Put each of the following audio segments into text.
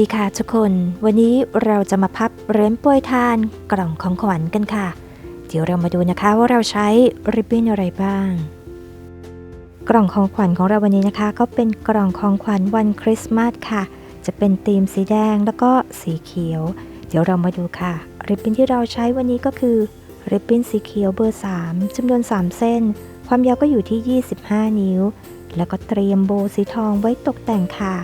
ดีค่ะทุกคน วันนี้เราจะมาพับเหรียญโปรยทานกล่องของขวัญกันค่ะ เดี๋ยวเรามาดูนะคะว่าเราใช้ริบบิ้นอะไรบ้าง กล่องของขวัญของเราวันนี้นะคะ ก็เป็นกล่องของขวัญวันคริสต์มาสค่ะ จะเป็นธีมสีแดงแล้วก็สีเขียว เดี๋ยวเรามาดูค่ะ ริบบิ้นที่เราใช้วันนี้ก็คือริบบิ้นสีเขียวเบอร์ 3จำนวน 3 เส้น ความยาวก็อยู่ที่ 25 นิ้ว แล้วก็เตรียมโบว์สีทองไว้ตกแต่งค่ะ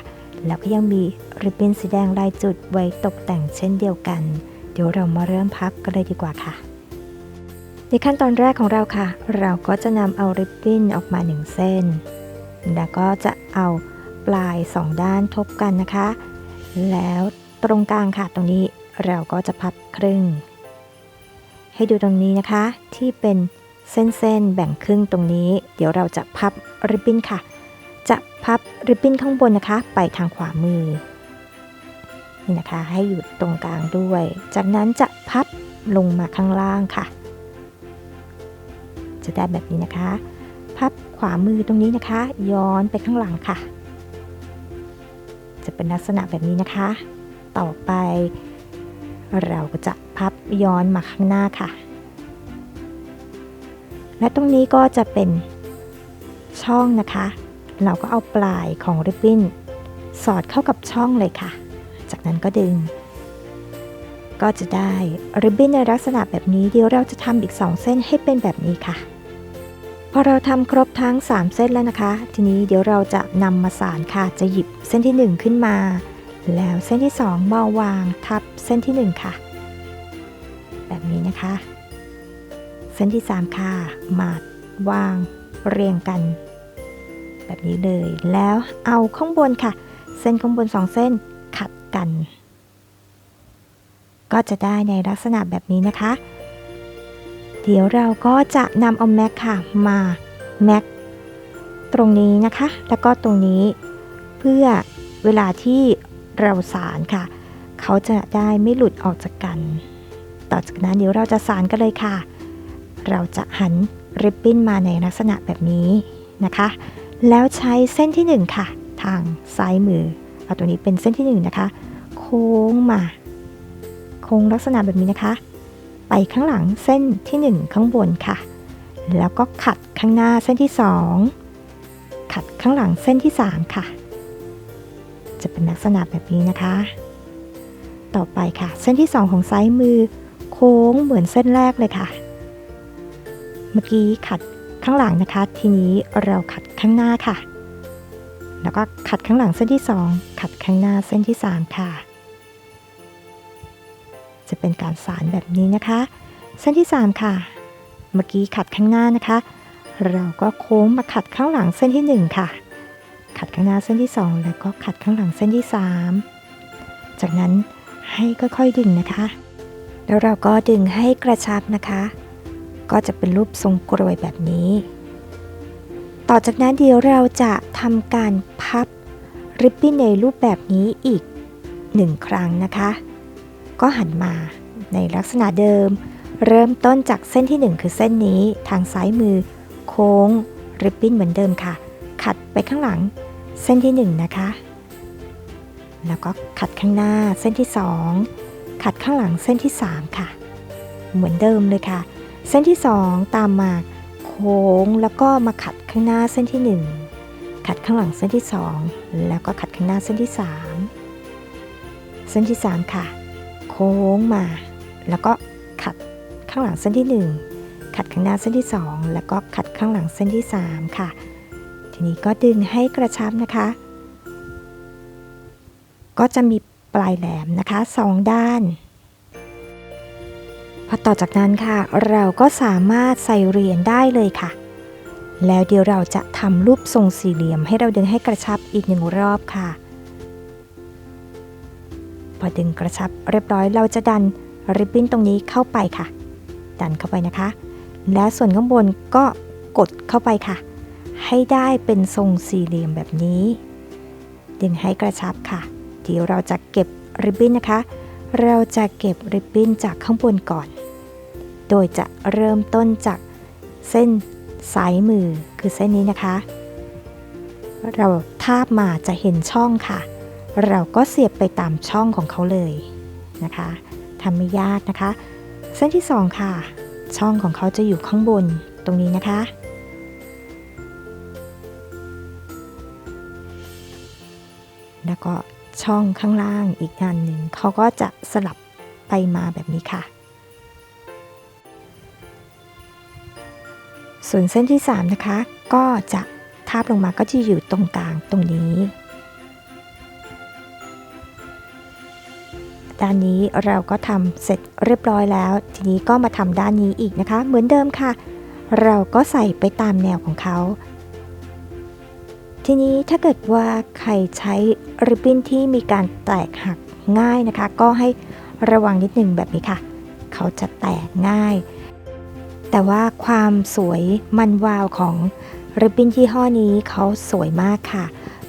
แล้วก็ยังมีริบบิ้นสีแดงลายจุดไว้ตกแต่งเช่นเดียวกัน เดี๋ยวเรามาเริ่มพับกันเลยดีกว่าค่ะ ในขั้นตอนแรกของเราค่ะ เราก็จะนำเอาริบบิ้นออกมาหนึ่งเส้น แล้วก็จะเอาปลายสองด้านทบกันนะคะ แล้วตรงกลางค่ะตรงนี้เราก็จะพับครึ่ง ให้ดูตรงนี้นะคะที่เป็นเส้นๆแบ่งครึ่งตรงนี้ เดี๋ยวเราจะพับริบบิ้นค่ะจะ พับริบบิ้นข้างบนนะคะ ไปทางขวามือนี่นะคะให้อยู่ตรงกลางด้วย จากนั้นจะพับลงมาข้างล่างค่ะ จะได้แบบนี้นะคะ พับขวามือตรงนี้นะคะ ย้อนไปข้างหลังค่ะ จะเป็นลักษณะแบบนี้นะคะ ต่อไป เราก็จะพับย้อนมาข้างหน้าค่ะ และตรงนี้ก็จะเป็นช่องนะคะ เราก็เอาปลายของริบบิ้นสอดเข้ากับช่องเลยค่ะ จากนั้นก็ดึง ก็จะได้ริบบิ้นในลักษณะแบบนี้เดี๋ยวเราจะทำอีก 2 เส้นให้เป็นแบบนี้ค่ะ พอเราทำครบทั้ง 3 เส้นแล้วนะคะ ทีนี้เดี๋ยวเราจะนำมาสานค่ะ จะหยิบเส้นที่ 1 ขึ้นมา แล้วเส้นที่ 2 มาวางทับเส้นที่ 1 ค่ะ แบบนี้นะคะ เส้นที่ 3 ค่ะ มาวางเรียงกัน แบบนี้เลย แล้วเอาข้างบนค่ะ เส้นข้างบน2เส้นขัดกัน ก็จะได้ในลักษณะแบบนี้นะคะ เดี๋ยวเราก็จะนำเอาแม็กค่ะมาแม็กตรงนี้นะคะ แล้วก็ตรงนี้เพื่อเวลาที่เราสารค่ะ เขาจะได้ไม่หลุดออกจากกัน ต่อจากนั้นเดี๋ยวเราจะสารกันเลยค่ะ เราจะหันริบบิ้นมาในลักษณะแบบนี้นะคะ แล้วใช้เส้นที่ 1 ค่ะ ทางซ้ายมือ เอาตัวนี้เป็นเส้นที่ 1 นะคะ โค้งมา โค้งลักษณะแบบนี้นะคะ ไปข้างหลังเส้นที่ 1 ข้างบนค่ะ แล้วก็ขัดข้างหน้าเส้นที่ 2 ขัดข้างหลังเส้นที่ 3 ค่ะ จะเป็นลักษณะแบบนี้นะคะ ต่อไปค่ะ เส้นที่ 2 ของซ้ายมือ โค้งเหมือนเส้นแรกเลยค่ะ เมื่อกี้ขัด ข้างหลังนะคะ ทีนี้เราขัดข้างหน้าค่ะ แล้วก็ขัดข้างหลังเส้นที่ 2 ขัดข้างหน้าเส้นที่ 3 ค่ะ จะเป็นการสารแบบนี้นะคะ เส้นที่ 3 ค่ะ เมื่อกี้ขัดข้างหน้านะคะ เราก็โค้งมาขัดข้างหลังเส้นที่ 1 ค่ะ ขัดข้างหน้าเส้นที่ 2 แล้วก็ขัดข้างหลังเส้นที่ 3 จากนั้นให้ค่อยๆดึงนะคะ แล้วเราก็ดึงให้กระชับนะคะ ก็จะเป็นรูปทรงกรวยแบบนี้ ต่อจากนั้นเดี๋ยวเราจะทำการพับริบบิ้นในรูปแบบนี้อีกหนึ่งครั้งนะคะ ก็หันมาในลักษณะเดิม เริ่มต้นจากเส้นที่ 1 คือเส้นนี้ทางซ้ายมือ โค้งริบบิ้นเหมือนเดิมค่ะ ขัดไปข้างหลังเส้นที่ 1 นะคะ แล้วก็ขัดข้างหน้าเส้นที่ 2 ขัดข้างหลังเส้นที่ 3 ค่ะ เหมือนเดิมเลยค่ะ เส้นที่ 2 ตามมาโค้งแล้วก็มาขัดข้างหน้าเส้นที่ 1 ขัดข้างหลังเส้นที่ 2 แล้วก็ขัดข้างหน้าเส้นที่ 3 เส้นที่ 3 ค่ะ โค้งมา แล้วก็ขัดข้างหลังเส้นที่ 1 ขัดข้างหน้าเส้นที่ 2 แล้วก็ขัดข้างหลังเส้นที่ 3 ค่ะ ทีนี้ก็ดึงให้กระชับนะคะ ก็จะมีปลายแหลมนะคะสองด้าน พอต่อจากนั้นค่ะ เราก็สามารถใส่เหรียญได้เลยค่ะ แล้วเดี๋ยวเราจะทำรูปทรงสี่เหลี่ยมให้เราดึงให้กระชับอีกหนึ่งรอบค่ะ พอดึงกระชับเรียบร้อยเราจะดันริบบิ้นตรงนี้เข้าไปค่ะ ดันเข้าไปนะคะ และส่วนข้างบนก็กดเข้าไปค่ะ ให้ได้เป็นทรงสี่เหลี่ยมแบบนี้ ดึงให้กระชับค่ะ เดี๋ยวเราจะเก็บริบบิ้นนะคะ เราจะเก็บริบบิ้นจากข้างบนก่อน โดยจะเริ่มต้นจากเส้นซ้ายมือคือเส้นนี้นะคะ เราทาบมาจะเห็นช่องค่ะ เราก็เสียบไปตามช่องของเขาเลยนะคะทำไม่ยากนะคะ เส้นที่สองค่ะ ช่องของเขาจะอยู่ข้างบนตรงนี้นะคะ แล้วก็ช่องข้างล่างอีกอันหนึ่งเขาก็จะสลับไปมาแบบนี้ค่ะ ส่วนเส้นที่ 3 นะคะ ก็จะทาบลงมาก็จะอยู่ตรงกลางตรงนี้ ด้านนี้เราก็ทำเสร็จเรียบร้อยแล้ว ทีนี้ก็มาทำด้านนี้อีกนะคะ เหมือนเดิมค่ะ เราก็ใส่ไปตามแนวของเขา ทีนี้ถ้าเกิดว่าใครใช้ริบบิ้นที่มีการแตกหักง่ายนะคะ ก็ให้ระวังนิดนึงแบบนี้ค่ะ เขาจะแตกง่าย แต่ว่าความสวยมันวาวของริบบิ้นยี่ห้อนี้เขาสวยมากค่ะ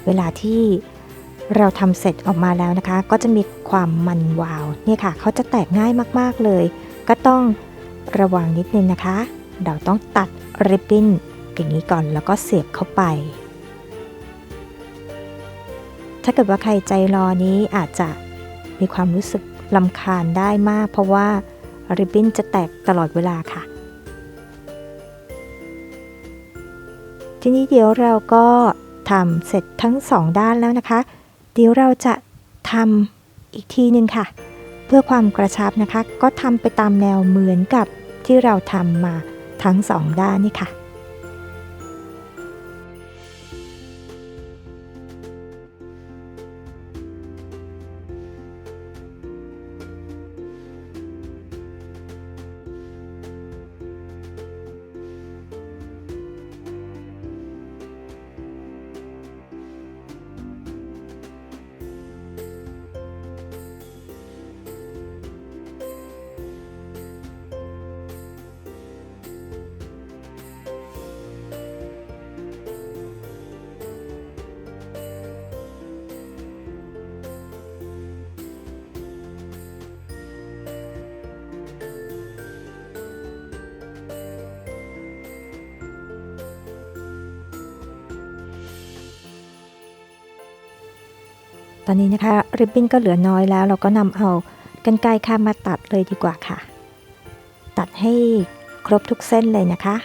เวลาที่เราทำเสร็จออกมาแล้วนะคะ ก็จะมีความมันวาวเนี่ยค่ะเขาจะแตกง่ายมากๆเลย ก็ต้องระวังนิดนึงนะคะ เราต้องตัดริบบิ้นอย่างนี้ก่อนแล้วก็เสียบเข้าไป ถ้าเกิดว่าใครใจรอนี้อาจจะมีความรู้สึกลำคาญได้มาก เพราะว่าริบบิ้นจะแตกตลอดเวลาค่ะ ทีนี้เดี๋ยวเราก็ทำเสร็จทั้งสองด้านแล้วนะคะ เดี๋ยวเราจะทำอีกทีหนึ่งค่ะ เพื่อความกระชับนะคะ ก็ทำไปตามแนวเหมือนกับที่เราทำมาทั้งสองด้านนี่ค่ะ ตอนนี้นะคะริบบิ้นก็เหลือน้อยแล้ว เราก็นำเอากันไกรค่ะมาตัดเลยดีกว่าค่ะ ตัดให้ครบทุกเส้นเลยนะคะ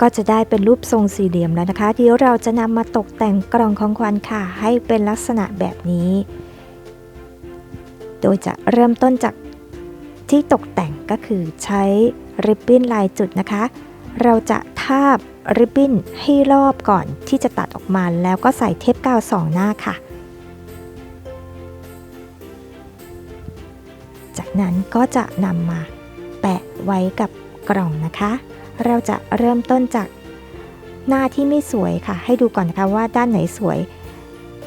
ก็จะได้เป็นรูปทรงสี่เหลี่ยมแล้วนะคะ เดี๋ยวเราจะนำมาตกแต่งกล่องของขวัญค่ะ ให้เป็นลักษณะแบบนี้ โดยจะเริ่มต้นจาก ที่ตกแต่งก็คือใช้ริบบิ้นลายจุดนะคะ เราจะทาบริบบิ้นให้รอบก่อนที่จะตัดออกมาแล้วก็ใส่เทปกาวสองหน้าค่ะ จากนั้นก็จะนำมาแปะไว้กับกล่องนะคะ เราจะเริ่มต้นจากหน้าที่ไม่สวยค่ะ ให้ดูก่อนนะคะว่าด้านไหนสวย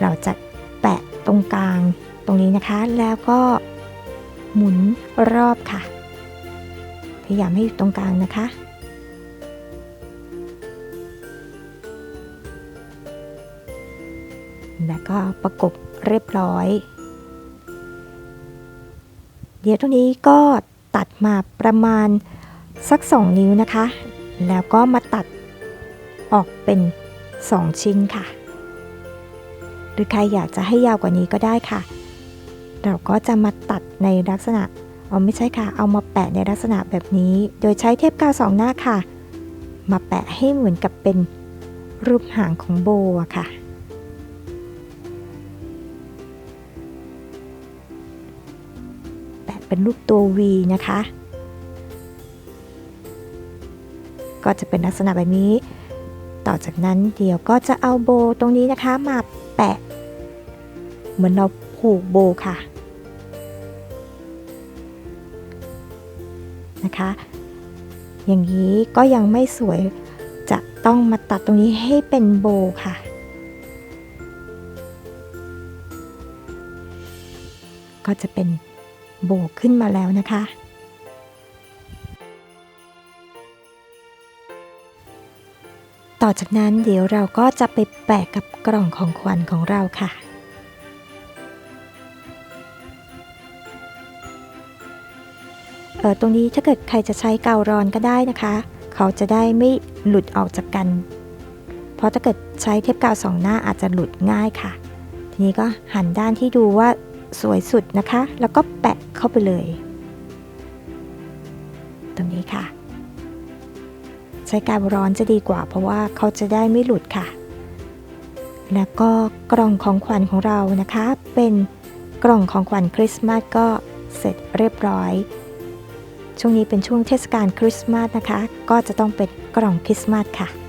เราจะแปะตรงกลางตรงนี้นะคะ แล้วก็ หมุนรอบค่ะ พยายามให้อยู่ตรงกลางนะคะ แล้วก็ประกบเรียบร้อย เดี๋ยวตรงนี้ก็ตัดมาประมาณสัก 2 นิ้วนะคะ แล้วก็มาตัดออกเป็น 2 ชิ้นค่ะ หรือใครอยากจะให้ยาวกว่านี้ก็ได้ค่ะ เราก็จะมาตัดในลักษณะอ๋อไม่ใช่ค่ะ เอามาแปะในลักษณะแบบนี้ โดยใช้เทปกาวสองหน้าค่ะ มาแปะให้เหมือนกับเป็นรูปหางของโบอะค่ะ แปะเป็นรูปตัว V นะคะ ก็จะเป็นลักษณะแบบนี้ ต่อจากนั้นเดี๋ยวก็จะเอาโบตรงนี้นะคะมาแปะ เหมือนเราผูกโบค่ะ นะคะ อย่างนี้ก็ยังไม่สวยจะต้องมาตัดตรงนี้ให้เป็นโบค่ะ ก็จะเป็นโบขึ้นมาแล้วนะคะ ต่อจากนั้นเดี๋ยวเราก็จะไปแปะกับกล่องของขวัญของเราค่ะ ตรงนี้ถ้าเกิดใครจะใช้กาวร้อนก็ได้นะคะ เขาจะได้ไม่หลุดออกจากกัน เพราะถ้าเกิดใช้เทปกาวสองหน้าอาจจะหลุดง่ายค่ะ ทีนี้ก็หันด้านที่ดูว่าสวยสุดนะคะ แล้วก็แปะเข้าไปเลย ตรงนี้ค่ะ ใช้กาวร้อนจะดีกว่า เพราะว่าเขาจะได้ไม่หลุดค่ะ แล้วก็กล่องของขวัญของเรานะคะ เป็นกล่องของขวัญคริสต์มาสก็เสร็จเรียบร้อย ช่วงนี้เป็นช่วงเทศกาลคริสต์มาสนะคะ ก็จะต้องเป็นกล่องคริสต์มาสค่ะ